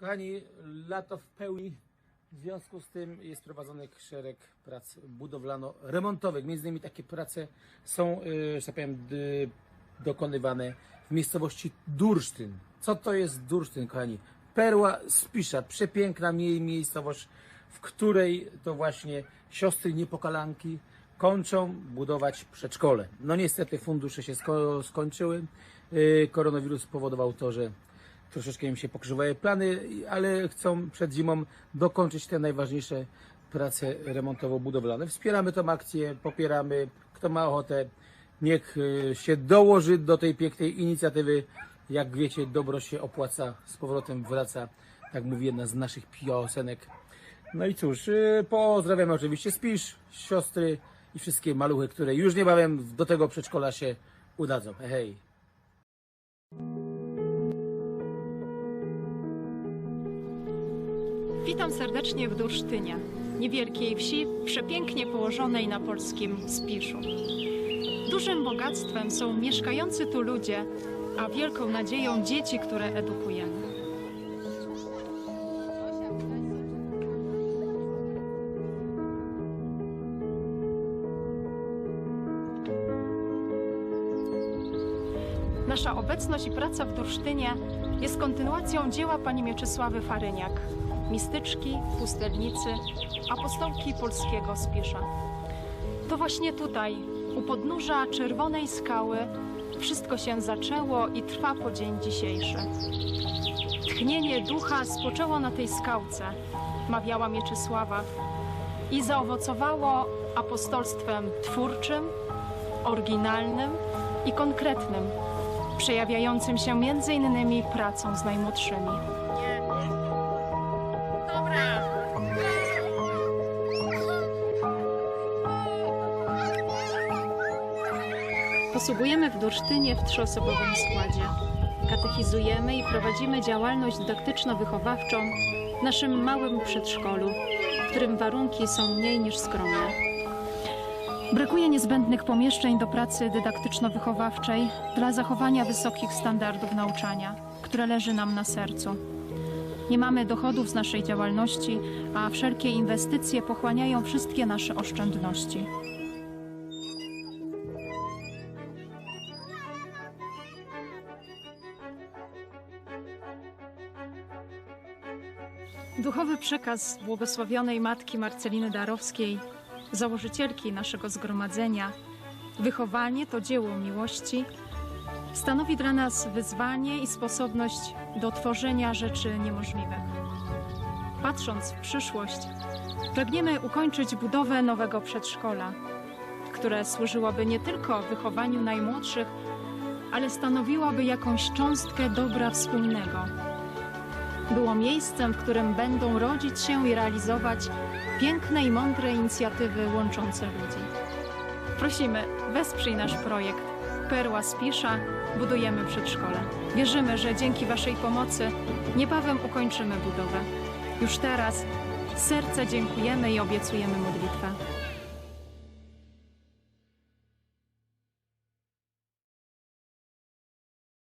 Kochani, lato w pełni. W związku z tym jest prowadzony szereg prac budowlano-remontowych. Między innymi takie prace są, y, że tak powiem, dokonywane w miejscowości Dursztyn. Co to jest Dursztyn, kochani? Perła Spisza, przepiękna mie- miejscowość, w której to właśnie siostry niepokalanki kończą budować przedszkole. No niestety fundusze się sko- skończyły. Y, Koronawirus spowodował to, że troszeczkę im się pokrzywały plany, ale chcą przed zimą dokończyć te najważniejsze prace remontowo-budowlane. Wspieramy tą akcję, popieramy. Kto ma ochotę, niech y, się dołoży do tej pięknej inicjatywy. Jak wiecie, dobro się opłaca, z powrotem wraca, tak mówi jedna z naszych piosenek. No i cóż, y, pozdrawiamy oczywiście Spisz, siostry i wszystkie maluchy, które już niebawem do tego przedszkola się udadzą. Hej! Witam serdecznie w Dursztynie, niewielkiej wsi przepięknie położonej na polskim Spiszu. Dużym bogactwem są mieszkający tu ludzie, a wielką nadzieją dzieci, które edukujemy. Nasza obecność i praca w Dursztynie jest kontynuacją dzieła pani Mieczysławy Faryniak, mistyczki, pustelnicy, apostołki polskiego Spisza. To właśnie tutaj, u podnóża Czerwonej Skały, wszystko się zaczęło i trwa po dzień dzisiejszy. Tchnienie ducha spoczęło na tej skałce, mawiała Mieczysława, i zaowocowało apostolstwem twórczym, oryginalnym i konkretnym, przejawiającym się innymi pracą z najmłodszymi. Posługujemy w Dursztynie w trzyosobowym składzie. Katechizujemy i prowadzimy działalność dydaktyczno-wychowawczą w naszym małym przedszkolu, w którym warunki są mniej niż skromne. Brakuje niezbędnych pomieszczeń do pracy dydaktyczno-wychowawczej dla zachowania wysokich standardów nauczania, które leży nam na sercu. Nie mamy dochodów z naszej działalności, a wszelkie inwestycje pochłaniają wszystkie nasze oszczędności. Duchowy przekaz błogosławionej matki Marceliny Darowskiej, założycielki naszego zgromadzenia, wychowanie to dzieło miłości, stanowi dla nas wyzwanie i sposobność do tworzenia rzeczy niemożliwych. Patrząc w przyszłość, pragniemy ukończyć budowę nowego przedszkola, które służyłoby nie tylko wychowaniu najmłodszych, ale stanowiłoby jakąś cząstkę dobra wspólnego było miejscem, w którym będą rodzić się i realizować piękne i mądre inicjatywy łączące ludzi. Prosimy, wesprzyj nasz projekt Perła Spisza, budujemy przedszkole. Wierzymy, że dzięki Waszej pomocy niebawem ukończymy budowę. Już teraz z serca dziękujemy i obiecujemy modlitwę.